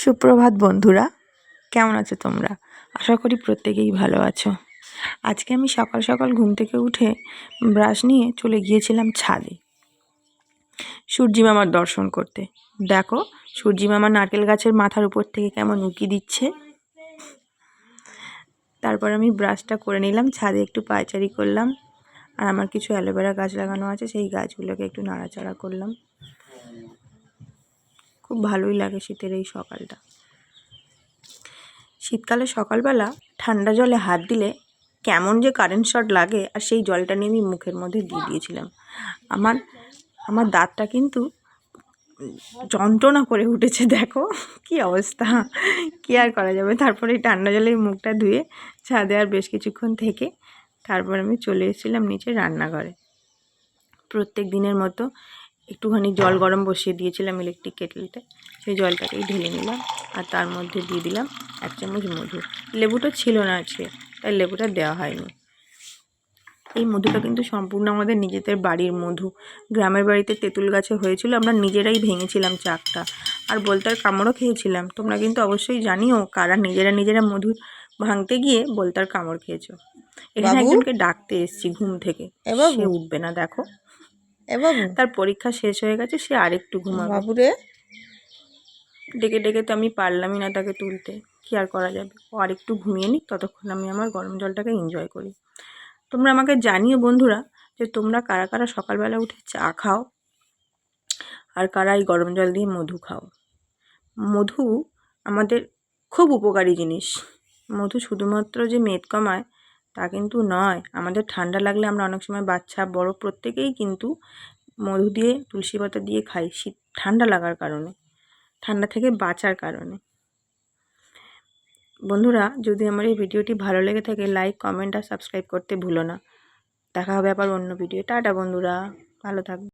সুপ্রভাত বন্ধুরা, কেমন আছো তোমরা? আশা করি প্রত্যেকেই ভালো আছো। আজকে আমি সকাল সকাল ঘুম থেকে উঠে ব্রাশ নিয়ে চলে গিয়েছিলাম ছাদে। সূর্যি মামার দর্শন করতে। দেখো, সূর্যি মামা নারকেল গাছের মাথার উপর থেকে কেমন উঁকি দিচ্ছে। তারপর আমি ব্রাশটা করে নিলাম, ছাদে একটু পায়চারি করলাম, আর আমার কিছু অ্যালোভেরা গাছ লাগানো আছে, সেই গাছগুলোকে একটু নাড়াচাড়া করলাম। খুব ভালোই লাগে শীতের এই সকালটা। শীতকালে সকালবেলা ঠান্ডা জলে হাত দিলে কেমন যে কারেন্ট শট লাগে আর সেই জলটা নিয়ে আমি মুখের মধ্যে দিয়ে দিয়েছিলাম। আমার আমার দাঁতটা কিন্তু যন্ত্রণা করে উঠেছে, দেখো কি অবস্থা, কী আর করা যাবে? তারপরে এই ঠান্ডা জলে মুখটা ধুয়ে ছাদে আর বেশ কিছুক্ষণ থেকে তারপর আমি চলে এসেছিলাম নিচে রান্নাঘরে। প্রত্যেক দিনের মতো একটুখানি জল গরম বসিয়ে দিয়েছিলাম ইলেকট্রিক কেটলিতে সেই জলটাকেই ঢেলে নিলাম আর তার মধ্যে দিয়ে দিলাম এক চামচ মধু। লেবুটা ছিল না আজকে তাই লেবুটা দেওয়া হয়নি। এই মধুটা কিন্তু সম্পূর্ণ আমাদের নিজেদের বাড়ির মধু। গ্রামের বাড়িতে তেঁতুল গাছে হয়েছিল আমরা নিজেরাই ভেঙেছিলাম চাকটা। আর বলতার কামড়ও খেয়েছিলাম। তোমরা কিন্তু অবশ্যই জানিও কারা নিজেরা নিজেরা মধু ভাঙতে গিয়ে বলতার কামড় খেয়েছো। এখানে একজনকে ডাকতে এসছি ঘুম থেকে। সে উঠবে না দেখো। তার পরীক্ষা শেষ হয়ে গেছে সে আরেকটু ঘুমাবে। বাবুরে। ডেকে ডেকে তো আমি পারলামই না তাকে তুলতে। কি আর করা যাবে? ও আরেকটু ঘুমিয়ে নিক ততক্ষণ আমি আমার গরম জলটাকে এনজয় করি। তোমরা আমাকে জানিও বন্ধুরা যে তোমরা কারা কারা সকালবেলা উঠে চা খাও আর কারা এই গরম জল দিয়ে মধু খাও। মধু আমাদের খুব উপকারী জিনিস। মধু শুধুমাত্র যে মেদ কমায় তা কিন্তু নয়। আমাদের ঠান্ডা লাগলে আমরা অনেক সময় বাচ্চা, বড় প্রত্যেকেই কিন্তু মধু দিয়ে, তুলসী পাতা দিয়ে খাই শীত, ঠান্ডা লাগার কারণে, ঠান্ডা থেকে বাঁচার কারণে। বন্ধুরা, যদি আমার এই ভিডিওটি ভালো লেগে থাকে লাইক কমেন্ট আর সাবস্ক্রাইব করতে ভুলো না। দেখা হবে আবার অন্য ভিডিও। টাটা বন্ধুরা, ভালো থাকবে